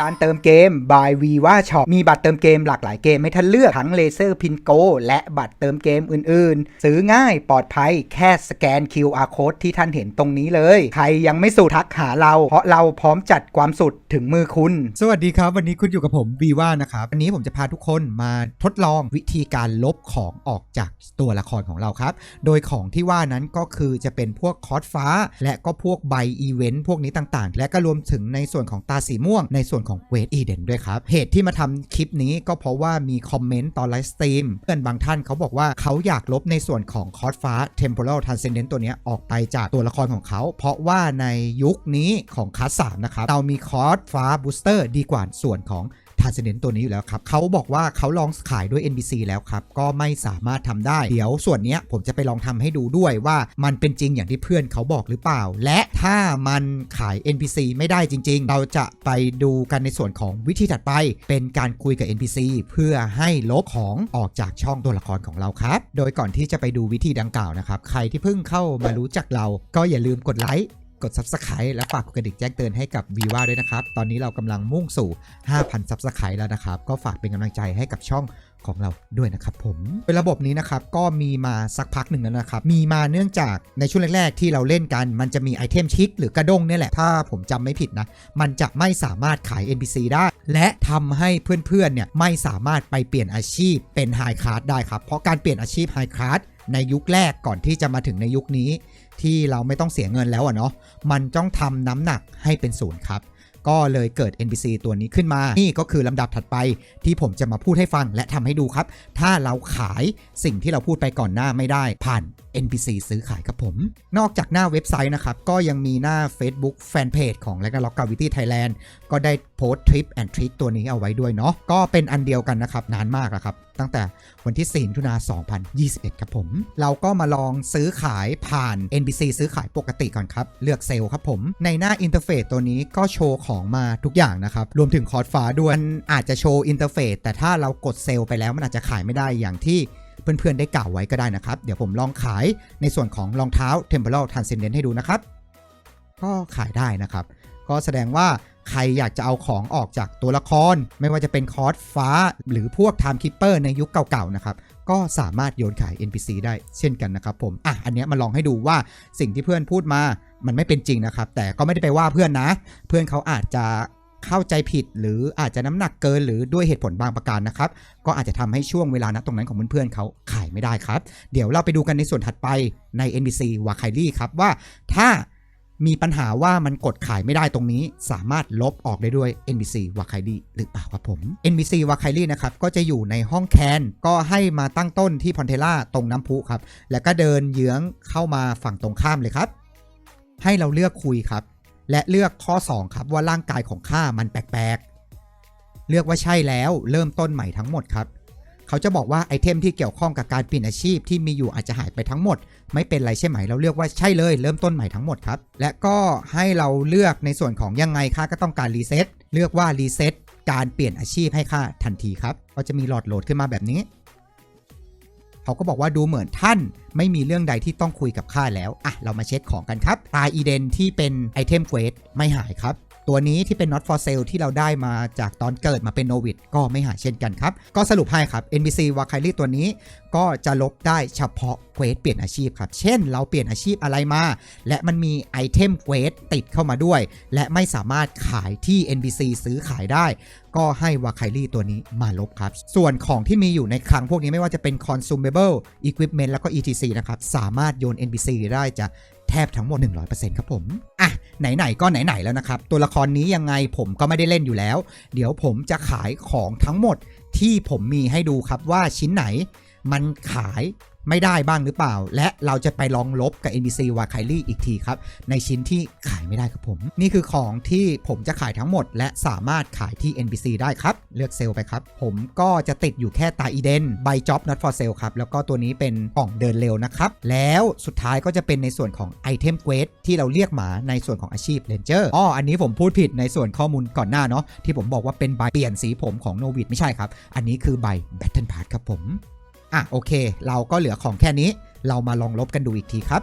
การเติมเกม by Viva Shop มีบัตรเติมเกมหลากหลายเกมให้ท่านเลือก ทั้งเลเซอร์พินโกและบัตรเติมเกมอื่นๆ ซื้อง่ายปลอดภัยแค่สแกน QR code ที่ท่านเห็นตรงนี้เลย ใครยังไม่สุดทักหาเรา เพราะเราพร้อมจัดความสุดถึงมือคุณ สวัสดีครับ วันนี้คุณอยู่กับผมวีว่านะครับ วันนี้ผมจะพาทุกคนมาทดลองวิธีการลบของออกจากตัวละครของเราครับ โดยของที่ว่านั้นก็คือจะเป็นพวกคอร์สฟ้า และก็พวกใบอีเวนต์พวกนี้ต่างๆ และก็รวมถึงในส่วนของตาสีม่วง ในส่วนของเวทอีเดนด้วยครับ เหตุที่มาทำคลิปนี้ก็เพราะว่ามีคอมเมนต์ตอนไลฟ์สตรีมเพื่อนบางท่านเขาบอกว่าเขาอยากลบในส่วนของคอร์สฟ้าเทมเพลอร์ทันเซนต์ตัวนี้ออกไปจากตัวละครของเขา เพราะว่าในยุคนี้ของคัสสามนะครับเรามีคอร์สฟ้าบูสเตอร์ดีกว่าส่วนของ ทาร์เซเดนตัวนี้อยู่แล้วครับเขาบอกว่าเขาลองขายด้วย NBC แล้วครับ ก็ไม่สามารถทำได้ เดี๋ยวส่วนนี้ผมจะไปลองทำให้ดูด้วยว่ามันเป็นจริงอย่างที่เพื่อนเขาบอกหรือเปล่า และถ้ามันขาย NPC ไม่ได้จริง ๆ เราจะไปดูกันในส่วนของวิธีถัดไป เป็นการคุยกับ NPC เพื่อให้ลบของออกจากช่องตัวละครของเราครับ โดยก่อนที่จะไปดูวิธีดังกล่าวนะครับ ใครที่เพิ่งเข้ามารู้จักเราก็อย่าลืมกดไลค์ กด Subscribe และฝากกดกระดิ่งแจ้งเตือนให้กับวีว่าด้วยนะครับ ตอนนี้เรากำลังมุ่งสู่ 5,000 Subscribe แล้วนะครับ ก็ฝากเป็นกำลังใจให้กับช่อง ของเราด้วยนะครับผมเป็นระบบนี้นะครับก็มีมาสักพักหนึ่งแล้วนะครับ มีมาเนื่องจากในช่วงแรก ๆ ที่เราเล่นกัน มันจะมีไอเทมชิคหรือกระด้งเนี่ยแหละ ถ้าผมจำไม่ผิดนะ มันจะไม่สามารถขาย NPC ได้ และทำให้เพื่อนๆเนี่ยไม่สามารถไปเปลี่ยนอาชีพเป็นไฮค a า d ได้ครับ เพราะการเปลี่ยนอาชีพไฮค a า d ในยุคแรกก่อนที่จะมาถึงในยุคนี้ ที่เราไม่ต้องเสียเงินแล้วอะเนาะมันต้องทำน้ำหนักให้เป็นศูนย์ครับ ก็เลยเกิด NPC ตัวนี้ขึ้นมา นี่ก็คือลำดับถัดไปที่ผมจะมาพูดให้ฟังและทำให้ดูครับ ถ้าเราขายสิ่งที่เราพูดไปก่อนหน้าไม่ได้ผ่าน NPC ซื้อขายครับผม นอกจากหน้าเว็บไซต์นะครับ ก็ยังมีหน้า Facebook Fanpage ของ l a g n a r o k Gravity Thailand ก็ได้โพสต์ทริปแอนทริคตัวนี้เอาไว้ด้วยเนาะก็เป็นอันเดียวกันนะครับ นานมากแล้วครับ ตั้งแต่วันที่ 4 มิถุนา2021 ครับผม เราก็มาลองซื้อขายผ่าน NPC ซื้อขายปกติก่อนครับ เลือกเซลล์ครับผม ในหน้าอินเทอร์เฟซตัวนี้ก็โชว์ของมาทุกอย่างนะครับ รวมถึงคอร์ดฟ้าด้วยมันอาจจะโชว์อินเทอร์เฟซแต่ถ้าเรากดเซลล์ไปแล้วมันอาจจะขายไม่ได้อย่างที่ เพื่อนๆได้กล่าวไว้ก็ได้นะครับ เดี๋ยวผมลองขายในส่วนของรองเท้า Temporal Transcendent ให้ดูนะครับ ก็ขายได้นะครับ ก็แสดงว่าใครอยากจะเอาของออกจากตัวละคร ไม่ว่าจะเป็นคอร์สฟ้า หรือพวก Time Keeper ในยุคเก่าๆนะครับ ก็สามารถโยนขาย NPC ได้เช่นกันนะครับผม อะ อันเนี้ยมาลองให้ดูว่าสิ่งที่เพื่อนพูดมา มันไม่เป็นจริงนะครับ แต่ก็ไม่ได้ไปว่าเพื่อนนะ เพื่อนเขาอาจจะ เข้าใจผิดหรืออาจจะน้ำหนักเกินหรือด้วยเหตุผลบางประการนะครับ ก็อาจจะทำให้ช่วงเวลาณตรงนั้นของเพื่อนๆเขาขายไม่ได้ครับ เดี๋ยวเราไปดูกันในส่วนถัดไปใน NPC วาไคลี่ครับว่าถ้ามีปัญหาว่ามันกดขายไม่ได้ตรงนี้ สามารถลบออกได้ด้วย NPC วาไคลี่หรือเปล่าครับผม NPC วาไคลี่นะครับก็จะอยู่ในห้องแคนก็ให้มาตั้งต้นที่พอนเทล่าตรงน้ำพุครับแล้วก็เดินเยื้องเข้ามาฝั่งตรงข้ามเลยครับ ให้เราเลือกคุยครับ และเลือกข้อ 2 ครับว่าร่างกายของข้ามันแปลกๆ เลือกว่าใช่แล้วเริ่มต้นใหม่ทั้งหมดครับ เขาจะบอกว่าไอเทมที่เกี่ยวข้องกับการเปลี่ยนอาชีพที่มีอยู่อาจจะหายไปทั้งหมด ไม่เป็นไรใช่ไหมเราเลือกว่าใช่เลย เริ่มต้นใหม่ทั้งหมดครับ และก็ให้เราเลือกในส่วนของยังไงค่าก็ต้องการรีเซ็ตเลือกว่ารีเซ็ตการเปลี่ยนอาชีพให้ค่าทันทีครับก็จะมีหลอดโหลดขึ้นมาแบบนี้ เขาก็บอกว่าดูเหมือนท่านไม่มีเรื่องใดที่ต้องคุยกับข้าแล้ว อะ เรามาเช็คของกันครับตาอีเดนที่เป็นไอเทมเควสไม่หายครับ ตัวนี้ที่เป็น not for sale ที่เราได้มาจากตอนเกิดมาเป็นโนวิดก็ไม่หายเช่นกันครับ ก็สรุปให้ครับ NBC วาคารี่ตัวนี้ก็จะลบได้เฉพาะเควสเปลี่ยนอาชีพครับ เช่น เราเปลี่ยนอาชีพอะไรมา และมันมีไอเทมเควสติดเข้ามาด้วย และไม่สามารถขายที่ NBC ซื้อขายได้ ก็ให้วาไคลี่ตัวนี้มาลบครับ ส่วนของที่มีอยู่ในคลังพวกนี้ไม่ว่าจะเป็น consumable equipment แล้วก็ etc นะครับ สามารถโยน NPC ได้จะแทบทั้งหมด 100%ครับผม อะ ไหน ๆ ก็ไหน ๆ แล้วนะครับ ตัวละครนี้ยังไงผมก็ไม่ได้เล่นอยู่แล้ว เดี๋ยวผมจะขายของทั้งหมดที่ผมมีให้ดูครับว่าชิ้นไหนมันขาย ไม่ได้บ้างหรือเปล่า และเราจะไปลองลบกับ NBC วาไคลี่อีกทีครับ ในชิ้นที่ขายไม่ได้ครับผม นี่คือของที่ผมจะขายทั้งหมด และสามารถขายที่ NBC ได้ครับ เลือกเซลล์ไปครับ ผมก็จะติดอยู่แค่ตาอีเดนใบจ็อบ not for sale ครับ แล้วก็ตัวนี้เป็นกล่องเดินเร็วนะครับ แล้วสุดท้ายก็จะเป็นในส่วนของไอเทมเควสที่เราเรียกหมาในส่วนของอาชีพเลนเจอร์อ๋ออันนี้ผมพูดผิดในส่วนข้อมูลก่อนหน้าเนาะที่ผมบอกว่าเป็นใบเปลี่ยนสีผมของโนวิดไม่ใช่ครับอันนี้คือใบ Battle Pass ครับผม อะโอเค เราก็เหลือของแค่นี้ เรามาลองลบกันดูอีกทีครับ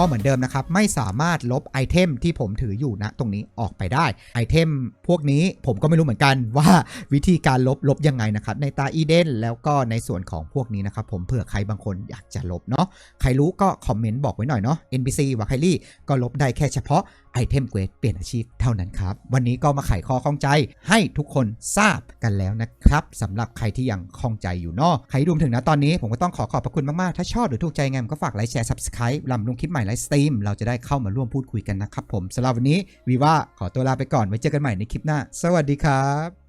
ก็เหมือนเดิมนะครับ ไม่สามารถลบไอเทมที่ผมถืออยู่นะตรงนี้ออกไปได้ไอเทมพวกนี้ผมก็ไม่รู้เหมือนกันว่าวิธีการลบลบยังไงนะครับ ในตาอีเดนแล้วก็ในส่วนของพวกนี้นะครับ ผมเผื่อใครบางคนอยากจะลบเนาะใครรู้ก็คอมเมนต์บอกไว้หน่อยเนาะ NPC วาไคลี่ก็ลบได้แค่เฉพาะไอเทมเกรดเปลี่ยนอาชีพเท่านั้นครับ วันนี้ก็มาไขข้อข้องใจให้ทุกคนทราบกันแล้วนะครับสำหรับใครที่ยังข้องใจอยู่เนาะใครดูถึงนะตอนนี้ผมก็ต้องขอขอบพระคุณมากๆถ้าชอบหรือถูกใจไงก็ฝากไลค์แชร์ Subscribe ลำลงคลิปใหม่ไลฟ์สตรีมเราจะได้เข้ามาร่วมพูดคุยกันนะครับผมสำหรับวันนี้วีว่าขอตัวลาไปก่อนไว้เจอกันใหม่ในคลิปหน้า สวัสดีครับ